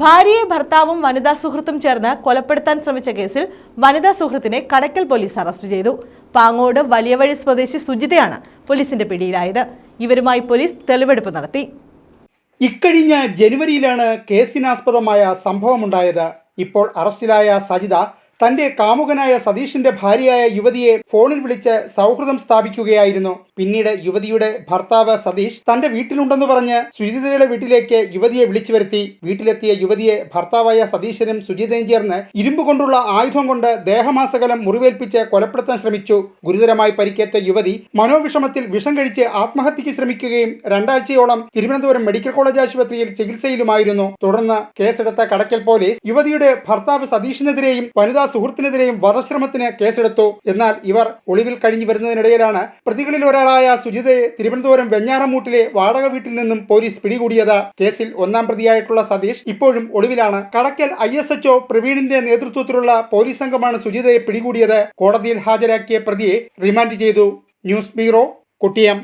ഭാര്യയെ ഭർത്താവും വനിതാ സുഹൃത്തും ചേർന്ന് കൊലപ്പെടുത്താൻ ശ്രമിച്ച കേസിൽ വനിതാ സുഹൃത്തിനെ കടക്കൽ പോലീസ് അറസ്റ്റ് ചെയ്തു. പാങ്ങോട് വലിയവഴി സ്വദേശി സുജിതയാണ് പോലീസിന്റെ പിടിയിലായത്. ഇവരുമായി പോലീസ് തെളിവെടുപ്പ് നടത്തി. ഇക്കഴിഞ്ഞ ജനുവരിയിലാണ് കേസിനാസ്പദമായ സംഭവമുണ്ടായത്. ഇപ്പോൾ അറസ്റ്റിലായ സജിത തന്റെ കാമുകനായ സതീഷിന്റെ ഭാര്യയായ യുവതിയെ ഫോണിൽ വിളിച്ച് സൗഹൃദം സ്ഥാപിക്കുകയായിരുന്നു. പിന്നീട് യുവതിയുടെ ഭർത്താവ് സതീഷ് തന്റെ വീട്ടിലുണ്ടെന്ന് പറഞ്ഞ് സുജിതയുടെ വീട്ടിലേക്ക് യുവതിയെ വിളിച്ചു വരുത്തി. വീട്ടിലെത്തിയ യുവതിയെ ഭർത്താവായ സതീശനും സുജിതയും ചേർന്ന് ഇരുമ്പ് കൊണ്ടുള്ള ആയുധം കൊണ്ട് ദേഹമാസകലം മുറിവേൽപ്പിച്ച് കൊലപ്പെടുത്താൻ ശ്രമിച്ചു. ഗുരുതരമായി പരിക്കേറ്റ യുവതി മനോവിഷമത്തിൽ വിഷം കഴിച്ച് ആത്മഹത്യയ്ക്ക് ശ്രമിക്കുകയും രണ്ടാഴ്ചയോളം തിരുവനന്തപുരം മെഡിക്കൽ കോളേജ് ആശുപത്രിയിൽ ചികിത്സയിലുമായിരുന്നു. തുടർന്ന് കേസെടുത്ത കടക്കൽ പോലീസ് യുവതിയുടെ ഭർത്താവ് സതീഷിനെതിരെയും വനിതാ സുഹൃത്തിനെതിരെയും വധശ്രമത്തിന് കേസെടുത്തു. എന്നാൽ ഇവർ ഒളിവിൽ കഴിഞ്ഞു വരുന്നതിനിടയിലാണ് പ്രതികളിൽ ഒരാളായ സുജിതയെ തിരുവനന്തപുരം വെഞ്ഞാറമൂട്ടിലെ വാടക വീട്ടിൽ നിന്നും പോലീസ് പിടികൂടിയത്. കേസിൽ ഒന്നാം പ്രതിയായിട്ടുള്ള സതീഷ് ഇപ്പോഴും ഒളിവിലാണ്. കടക്കൽ ഐ എസ് എച്ച്ഒ പ്രവീണിന്റെ നേതൃത്വത്തിലുള്ള പോലീസ് സംഘമാണ് സുജിതയെ പിടികൂടിയത്. കോടതിയിൽ ഹാജരാക്കിയ പ്രതിയെ റിമാൻഡ് ചെയ്തു. News bureau Kottiyam.